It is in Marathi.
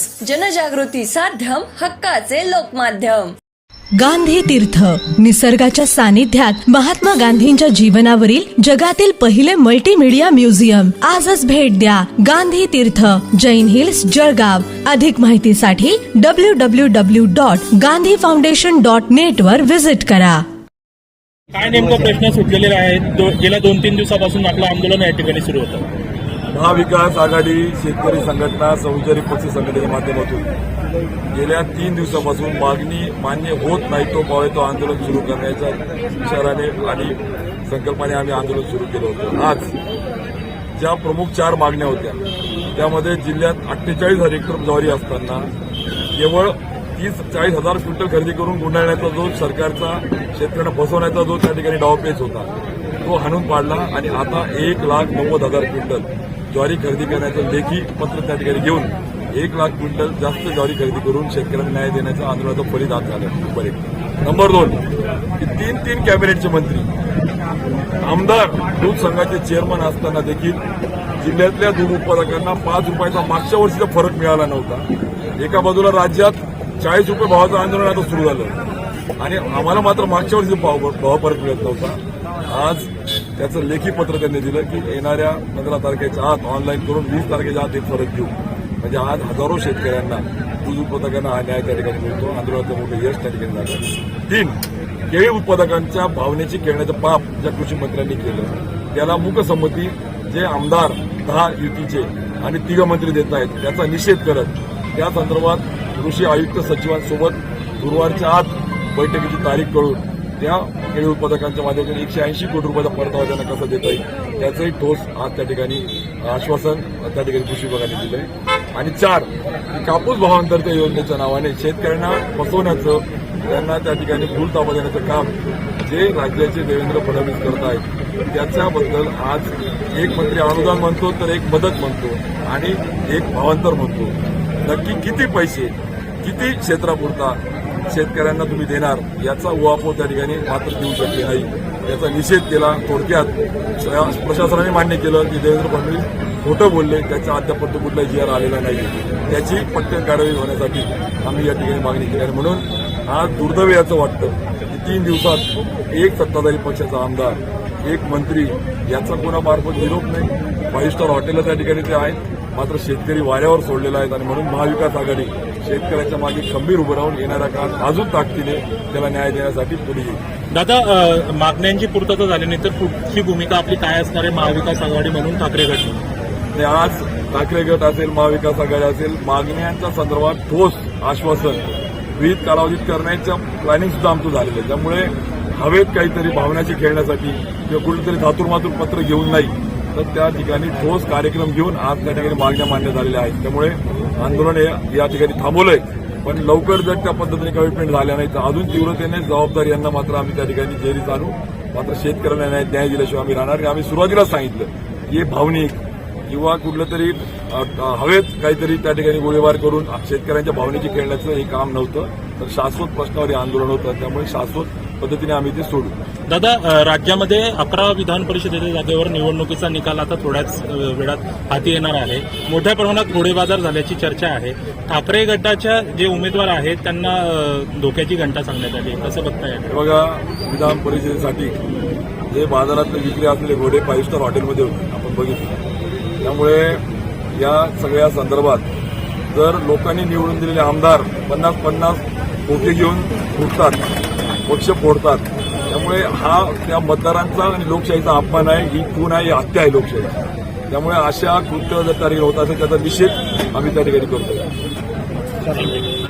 न्यूज. जनजागृती साध्यम हक्काचे लोकमाध्यम. गांधी तीर्थ. निसर्गाच्या सानिध्यात महात्मा गांधींच्या जीवनावरील जगातील पहिले मल्टीमीडिया म्युझियम आजच भेट द्या गांधी तीर्थ. जैन हिल्स जळगाव. अधिक माहितीसाठी W W W dot Gandhi foundation dot net वर विजिट करा. काय नेमकं प्रश्न सुटलेले आहेत? दो- गेल्या दोन तीन दिवसापासून आपलं आंदोलन या ठिकाणी सुरू होतं. महाविकास आघाडी शेतकरी संघटना सहकारी पक्ष संघटनेच्या माध्यमातून गेल्या तीन दिवसापासून मागणी मान्य होत नाही तो पावे तो आंदोलन सुरू करण्याच्या विचाराने आणि संकल्पाने आम्ही आंदोलन सुरू केलं होतं. आज ज्या प्रमुख चार मागण्या होत्या त्यामध्ये जिल्ह्यात अठ्ठेचाळीस हजार हेक्टर ज्वारी असताना केवळ तीस चाळीस हजार क्विंटल खरेदी करून गुंडाळण्याचा जो सरकारचा शेतकऱ्यांना फसवण्याचा जो त्या ठिकाणी डावपेच होता तो हाणून पाडला आणि आता एक लाख नव्वद हजार क्विंटल ज्वारी खरेदी करण्याचं लेखी पत्र त्या ठिकाणी घेऊन एक लाख क्विंटल जास्त ज्वारी खरेदी करून शेतकऱ्यांना न्याय देण्याचं आंदोलनाचा फलित झालं. नंबर एक. नंबर दोन की तीन तीन कॅबिनेटचे मंत्री आमदार दूध संघाचे चेअरमन असताना देखील जिल्ह्यातल्या दूध उत्पादकांना पाच रुपयाचा मागच्या वर्षीचा फरक मिळाला नव्हता. एका बाजूला राज्यात चाळीस रुपये भावाचं आंदोलन आता सुरू झालं. आणि आम्हाला मात्र मागच्या वर्षी भाव भाव फरक मिळत नव्हता. आज त्याचं लेखी पत्र त्यांनी दिलं की येणाऱ्या पंधरा तारखेच्या आत ऑनलाईन करून वीस तारखेच्या आत एक फरक घेऊ. म्हणजे आज हजारो शेतकऱ्यांना दूध उत्पादकांना हा न्याय त्या ठिकाणी मिळतो आंदोलनाचं मोठं यश त्या ठिकाणी झालं तीन केळी उत्पादकांच्या भावनेची खेळण्याचं पाप ज्या कृषी मंत्र्यांनी केलं त्याला मुकसंमती जे आमदार दहा युतीचे आणि तिघ मंत्री देत आहेत त्याचा निषेध करत त्या संदर्भात कृषी आयुक्त सचिवांसोबत गुरुवारच्या आत बैठकीची तारीख कळून त्या केळी उत्पादकांच्या माध्यमातून एकशे ऐंशी कोटी रुपयाचा परतावा त्यांना कसा देता येईल त्याचंही ठोस आज त्या ठिकाणी आश्वासन त्या ठिकाणी कृषी विभागाने आहे आणि चार कापूस भावांतरच्या योजनेच्या नावाने शेतकऱ्यांना फसवण्याचं त्यांना त्या ठिकाणी भूल ताबा देण्याचं काम जे राज्याचे देवेंद्र फडणवीस करत आहेत त्याच्याबद्दल आज एक मंत्री अनुदान म्हणतो तर एक मदत म्हणतो आणि एक भावांतर म्हणतो. नक्की किती पैसे किती क्षेत्रापुरता शेतकऱ्यांना तुम्ही देणार याचा उहापोह त्या ठिकाणी मात्र देऊ शकले नाही. याचा निषेध केला थोडक्यात. प्रशासनाने मान्य केलं की देवेंद्र फडणवीस खोटं बोलले त्याच्या अद्यापर्यंत कुठलाही जी आर आलेला नाही. त्याची पटकन कारवाई होण्यासाठी आम्ही या ठिकाणी मागणी केली आणि म्हणून आज दुर्दैव याचं वाटतं की तीन दिवसात एक सत्ताधारी पक्षाचा आमदार एक मंत्री याचा कोणामार्फत निरोप नाही. फाईव्ह स्टार हॉटेल त्या ठिकाणी ते आहेत. मात्र शेतकरी वाऱ्यावर सोडलेला आहेत आणि म्हणून महाविकास आघाडी शेतकऱ्याच्या मागे खंबीर उभं राहून येणाऱ्या काळात अजून ताकदीने त्याला न्याय देण्यासाठी पुढे येईल. दादा मागण्यांची पूर्तता झाली नाही तर पुढची भूमिका आपली काय असणार आहे महाविकास आघाडी म्हणून ठाकरे गट? आज ठाकरे गट असेल महाविकास आघाडी असेल मागण्यांच्या संदर्भात ठोस आश्वासन विहित कालावधीत करण्याचं प्लॅनिंग सुद्धा आमचं झालेलं आहे. त्यामुळे हवेत काहीतरी भावनाची खेळण्यासाठी किंवा कुठेतरी धातूरमातूर पत्र घेऊन नाही तर त्या ठिकाणी ठोस कार्यक्रम घेऊन आज त्या ठिकाणी मागण्या मान्य झालेल्या आहेत. त्यामुळे आंदोलन हे या ठिकाणी थांबवलंय. पण लवकर जर त्या पद्धतीने कमिटमेंट झाल्या नाही तर अजून तीव्रतेने जबाबदारी यांना मात्र आम्ही त्या ठिकाणी जेरी चालू मात्र शेतकऱ्यांना न्याय न्याय दिल्याशिवाय आम्ही राहणार आम्ही सुरुवातीलाच सांगितलं की भावनिक किंवा कुठलं तरी हवेत काहीतरी त्या ठिकाणी गोळीबार करून शेतकऱ्यांच्या भावनेची खेळण्याचं हे काम नव्हतं. तर शाश्वत प्रश्नावर हे आंदोलन होतं. त्यामुळे शाश्वत पद्धतीने आम्ही ते सोडू. दादा राज्यामध्ये अकरा विधान परिषदेच्या जागेवर निवडणुकीचा निकाल आता थोड्याच वेळात हाती येणार आहे. मोठ्या प्रमाणात घोडेबाजार झाल्याची चर्चा आहे. ठाकरे गटाच्या जे उमेदवार आहेत त्यांना धोक्याची घंटा सांगण्यात आली. कसं बघताय? बघा विधान परिषदेसाठी जे बाजारातले विक्री असलेले घोडे फाईव्ह स्टार हॉटेलमध्ये होते आपण बघितलं. त्यामुळे या सगळ्या संदर्भात जर लोकांनी निवडून दिलेले आमदार पन्नास पन्नास खोके घेऊन फुटतात पक्ष फोडतात. त्यामुळे हा त्या मतदारांचा आणि लोकशाहीचा अपमान आहे ही खून आहे ही हत्या आहे लोकशाही त्यामुळे अशा कृत्य जर कार्य होत असेल त्याचा निषेध आम्ही त्या ठिकाणी करतो